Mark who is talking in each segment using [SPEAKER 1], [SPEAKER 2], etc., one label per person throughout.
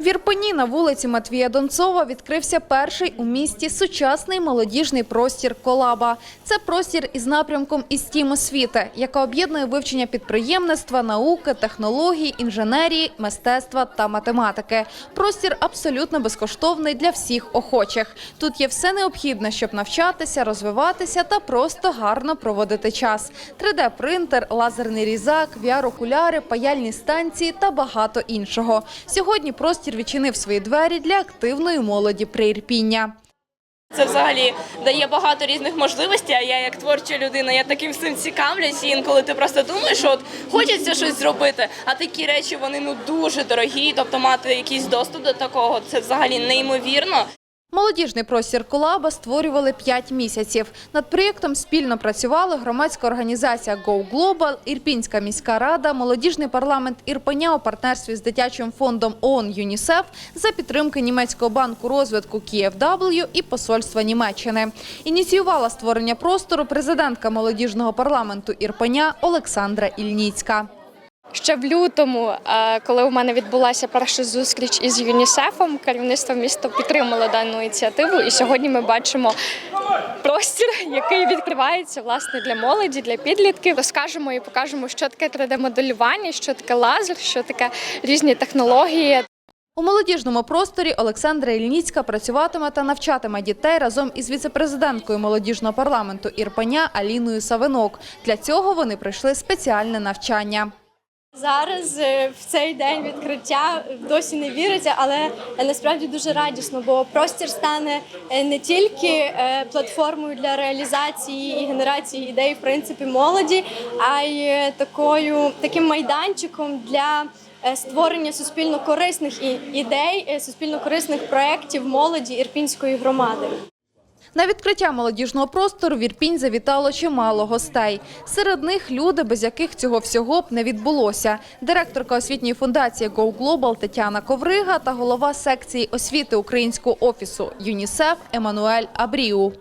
[SPEAKER 1] В Ірпені на вулиці Матвія Донцова відкрився перший у місті сучасний молодіжний простір «Колаба». Це простір із напрямком із тім освіти, яка об'єднує вивчення підприємництва, науки, технологій, інженерії, мистецтва та математики. Простір абсолютно безкоштовний для всіх охочих. Тут є все необхідне, щоб навчатися, розвиватися та просто гарно проводити час. 3D-принтер, лазерний різак, VR-окуляри, паяльні станції та багато іншого. Сьогодні простір відчинив свої двері для активної молоді Приірпіння.
[SPEAKER 2] Це взагалі дає багато різних можливостей. А я як творча людина, я таким всім цікавлюсь. І інколи ти просто думаєш, що от хочеться щось зробити, а такі речі вони ну дуже дорогі. Тобто мати якийсь доступ до такого це взагалі неймовірно.
[SPEAKER 1] Молодіжний простір «Колаба» створювали 5 місяців. Над проєктом спільно працювали громадська організація «Go Global», Ірпінська міська рада, молодіжний парламент Ірпеня у партнерстві з дитячим фондом ООН «ЮНІСЕФ» за підтримки німецького банку розвитку «KfW» і посольства Німеччини. Ініціювала створення простору президентка молодіжного парламенту Ірпеня Олександра Ільніцька.
[SPEAKER 3] Ще в лютому, е, коли у мене відбулася перша зустріч із ЮНІСЕФом, керівництво міста підтримало дану ініціативу. І сьогодні ми бачимо простір, який відкривається власне для молоді, для підлітків. Розкажемо і покажемо, що таке 3D-моделювання, що таке лазер, що таке різні технології.
[SPEAKER 1] У молодіжному просторі Олександра Ільніцька працюватиме та навчатиме дітей разом із віцепрезиденткою молодіжного парламенту Ірпеня Аліною Савинок. Для цього вони пройшли спеціальне навчання.
[SPEAKER 4] Зараз е, в цей день відкриття досі не віриться, але е, насправді дуже радісно, бо простір стане е, не тільки платформою для реалізації і генерації ідей, в принципі, молоді, а й такою таким майданчиком для створення суспільно корисних ідей, суспільно корисних проєктів молоді ірпінської громади.
[SPEAKER 1] На відкриття молодіжного простору в Ірпінь завітало чимало гостей. Серед них люди, без яких цього всього б не відбулося. Директорка освітньої фундації «Go Global» Тетяна Коврига та голова секції освіти українського офісу ЮНІСЕФ Еммануель Абріу.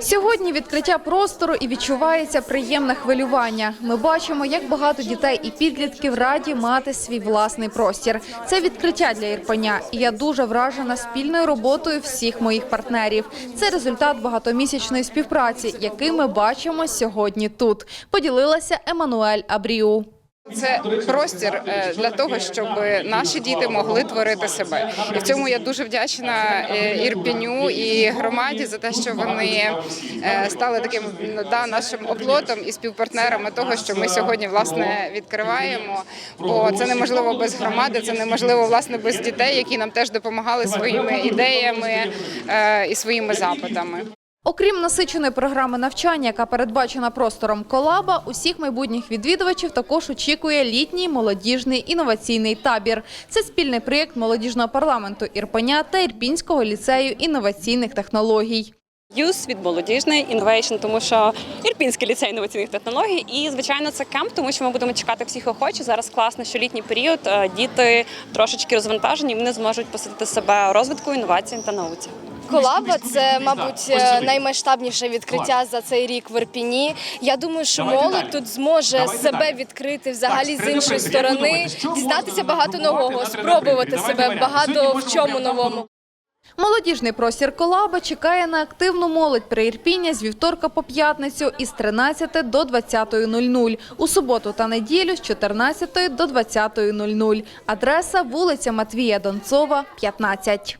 [SPEAKER 1] Сьогодні відкриття простору і відчувається приємне хвилювання. Ми бачимо, як багато дітей і підлітків раді мати свій власний простір. Це відкриття для Ірпеня, і я дуже вражена спільною роботою всіх моїх партнерів. Це результат багатомісячної співпраці, який ми бачимо сьогодні тут. Поділилася Еммануель Абріу.
[SPEAKER 5] Це простір е, для того, щоб наші діти могли творити себе, і в цьому я дуже вдячна е, Ірпіню і громаді за те, що вони е, стали таким да, нашим оплотом і співпартнерами того, що ми сьогодні власне відкриваємо. Бо це неможливо без громади, це неможливо власне без дітей, які нам теж допомагали своїми ідеями і своїми запитами.
[SPEAKER 1] Окрім насиченої програми навчання, яка передбачена простором колаба, усіх майбутніх відвідувачів також очікує літній молодіжний інноваційний табір. Це спільний проєкт молодіжного парламенту Ірпеня та Ірпінського ліцею інноваційних технологій.
[SPEAKER 6] Юз від молодіжний інновейшн, тому що Ірпінський ліцей інноваційних технологій. І звичайно, це кемп, тому що ми будемо чекати всіх охочих. Зараз класно, що літній період е, діти трошечки розвантажені. Вони зможуть посадити себе розвитку інноваціям та науці.
[SPEAKER 7] Колаба це, мабуть, е, наймасштабніше відкриття за цей рік в Ірпіні. Я думаю, що молодь тут зможе себе відкрити взагалі з іншої сторони, дізнатися багато нового, спробувати себе багато в чому новому.
[SPEAKER 1] Молодіжний простір колаба чекає на активну молодь Приірпіння з вівторка по п'ятницю із 13 до 20.00, у суботу та неділю з 14 до 20.00. Адреса вулиця Матвія Донцова, 15.